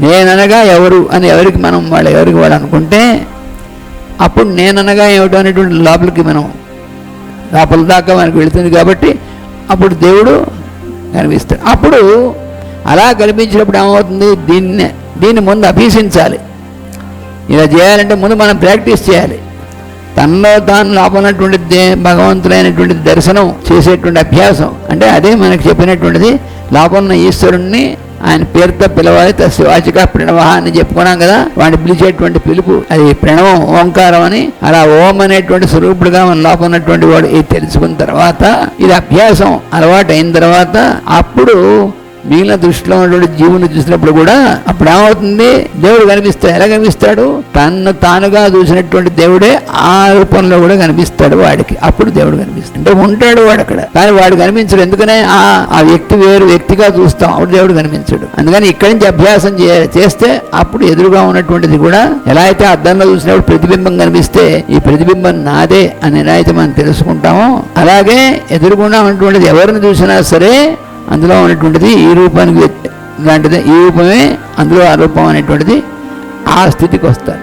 నేననగా ఎవరు అని ఎవరికి మనం వాళ్ళు ఎవరికి వాళ్ళు అనుకుంటే అప్పుడు నేననగా ఏమిటో అనేటువంటి లోపలికి మనం లోపల దాకా మనకు వెళుతుంది కాబట్టి అప్పుడు దేవుడు కనిపిస్తాడు. అప్పుడు అలా కనిపించినప్పుడు ఏమవుతుంది? దీన్ని దీన్ని ముందు అభ్యసించాలి. ఇలా చేయాలంటే ముందు మనం ప్రాక్టీస్ చేయాలి. తనలో తాను లోపలటువంటి దే- భగవంతుడైనటువంటి దర్శనం చేసేటువంటి అభ్యాసం. అంటే అదే మనకు చెప్పినటువంటిది లోపల ఉన్న ఈశ్వరుణ్ణి ఆయన పేరుతో పిలవాలి తస్వాచిక ప్రణవ అని చెప్పుకున్నాం కదా వాడిని పిలిచేటువంటి పిలుపు అది ప్రణవం ఓంకారం అని అలా ఓం అనేటువంటి స్వరూపుడుగా మన లోపల ఉన్నటువంటి వాడు ఇది తెలుసుకున్న తర్వాత ఇది అభ్యాసం అలవాటు అయిన తర్వాత అప్పుడు మిగిలిన దృష్టిలో ఉన్నటువంటి జీవుని చూసినప్పుడు కూడా అప్పుడు ఏమవుతుంది? దేవుడు కనిపిస్తాడు ఎలా కనిపిస్తాడు? తన్ను తానుగా చూసినటువంటి దేవుడే ఆ రూపంలో కూడా కనిపిస్తాడు వాడికి. అప్పుడు దేవుడు కనిపిస్తాడు. అంటే ఉంటాడు వాడు అక్కడ. కానీ వాడు కనిపించడు. ఎందుకనే? ఆ ఆ వ్యక్తి వేరు వ్యక్తిగా చూస్తాం. అప్పుడు దేవుడు కనిపించడు. అందుకని ఇక్కడి నుంచి అభ్యాసం చేస్తే అప్పుడు ఎదురుగా ఉన్నటువంటిది కూడా ఎలా అయితే అద్దంలో చూసినప్పుడు ప్రతిబింబం కనిపిస్తే ఈ ప్రతిబింబం నాదే అని ఎలా అయితే మనం తెలుసుకుంటామో అలాగే ఎదురుగుండా ఉన్నటువంటిది ఎవరిని చూసినా సరే అందులో ఉన్నటువంటిది ఈ రూపానికి లాంటిది. ఈ రూపమే అందులో ఆ రూపం అనేటువంటిది ఆ స్థితికి వస్తారు